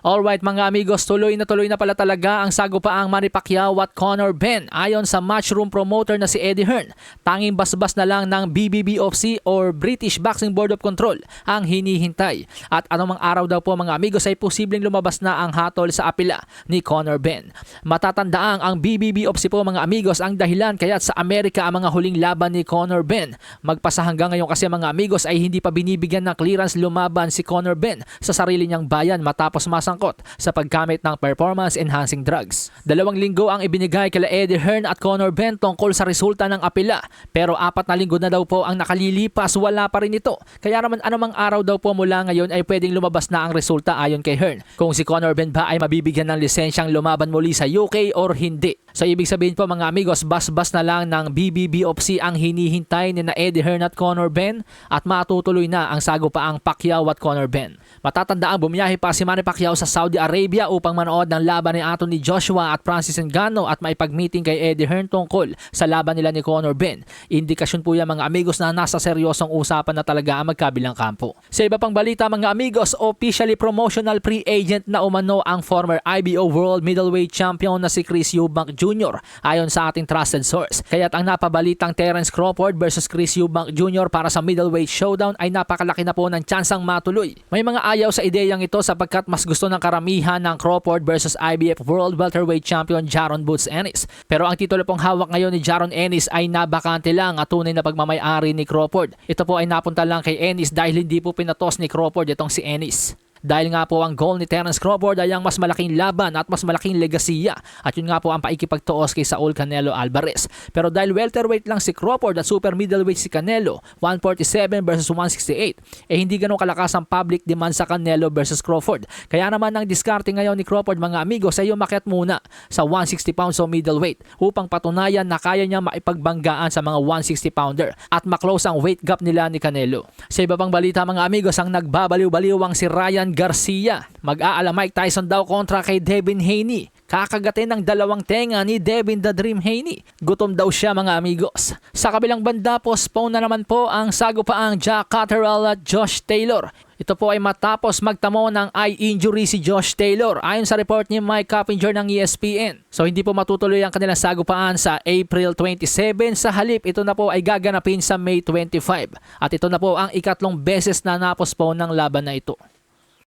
Alright mga amigos, tuloy na tuloy na pala talaga ang sagupaang Manny Pacquiao at Conor Ben ayon sa matchroom promoter na si Eddie Hearn. Tanging basbas na lang ng BBBOFC or British Boxing Board of Control ang hinihintay. At anumang araw daw po mga amigos ay posibleng lumabas na ang hatol sa apila ni Conor Ben. Matatandaang ang BBBOFC po mga amigos ang dahilan kaya sa Amerika ang mga huling laban ni Conor Ben. Magpasa hanggang ngayon kasi mga amigos ay hindi pa binibigyan ng clearance lumaban si Conor Ben sa sarili niyang bayan matapos masangkot sa paggamit ng performance-enhancing drugs. Dalawang linggo ang ibinigay kila Eddie Hearn at Conor Ben tungkol sa resulta ng apela pero apat na linggo na daw po ang nakalilipas wala pa rin ito. Kaya naman anumang araw daw po mula ngayon ay pwedeng lumabas na ang resulta ayon kay Hearn. Kung si Conor Ben ba ay mabibigyan ng lisensyang lumaban muli sa UK or hindi. So ibig sabihin po mga amigos, bas-bas na lang ng BBBOFC ang hinihintay ni na Eddie Hearn at Conor Ben at matutuloy na ang sagupaang Pacquiao at Conor Ben. Matatandaan bumiyahe pa si Manny Pacquiao sa Saudi Arabia upang manood ng laban ni Anthony Joshua at Francis Ngannou at maipag-meeting kay Eddie Hearn tungkol sa laban nila ni Conor Ben. Indikasyon po yan mga amigos na nasa seryosong usapan na talaga ang magkabilang kampo. Sa iba pang balita mga amigos, officially promotional free agent na umano ang former IBO World Middleweight Champion na si Chris Eubank Jr. ayon sa ating trusted source. Kaya't ang napabalitang Terence Crawford versus Chris Eubank Jr. para sa middleweight showdown ay napakalaki na po ng tsansang matuloy. May mga ayaw sa ideyang ito sapagkat mas gusto ng karamihan ng Crawford versus IBF World Welterweight Champion Jaron Boots Ennis. Pero ang titulo pong hawak ngayon ni Jaron Ennis ay nabakante lang at tunay na pagmamayari ni Crawford. Ito po ay napunta lang kay Ennis dahil hindi po pinatos ni Crawford itong si Ennis. Dahil nga po ang goal ni Terence Crawford ay ang mas malaking laban at mas malaking legasiya at yun nga po ang paikipagtuos kay Saul Canelo Alvarez. Pero dahil welterweight lang si Crawford at super middleweight si Canelo, 147 versus 168, eh hindi ganun kalakas ang public demand sa Canelo versus Crawford. Kaya naman ang diskarte ngayon ni Crawford mga amigos ay umakyat muna sa 160 pounds o middleweight upang patunayan na kaya niya maipagbanggaan sa mga 160 pounder at maklose ang weight gap nila ni Canelo. Sa iba pang balita mga amigos, ang nagbabaliw-baliw ang si Ryan Garcia. Mag-aala Mike Tyson daw kontra kay Devin Haney. Kakagatin ng dalawang tenga ni Devin the Dream Haney. Gutom daw siya mga amigos. Sa kabilang banda, postpone na naman po ang sagupaang Jack Cotterell at Josh Taylor. Ito po ay matapos magtamo ng eye injury si Josh Taylor ayon sa report ni Mike Coppinger ng ESPN. So hindi po matutuloy ang kanilang sagupaan sa April 27 sa halip ito na po ay gaganapin sa May 25 at ito na po ang ikatlong beses na napospone ng laban na ito.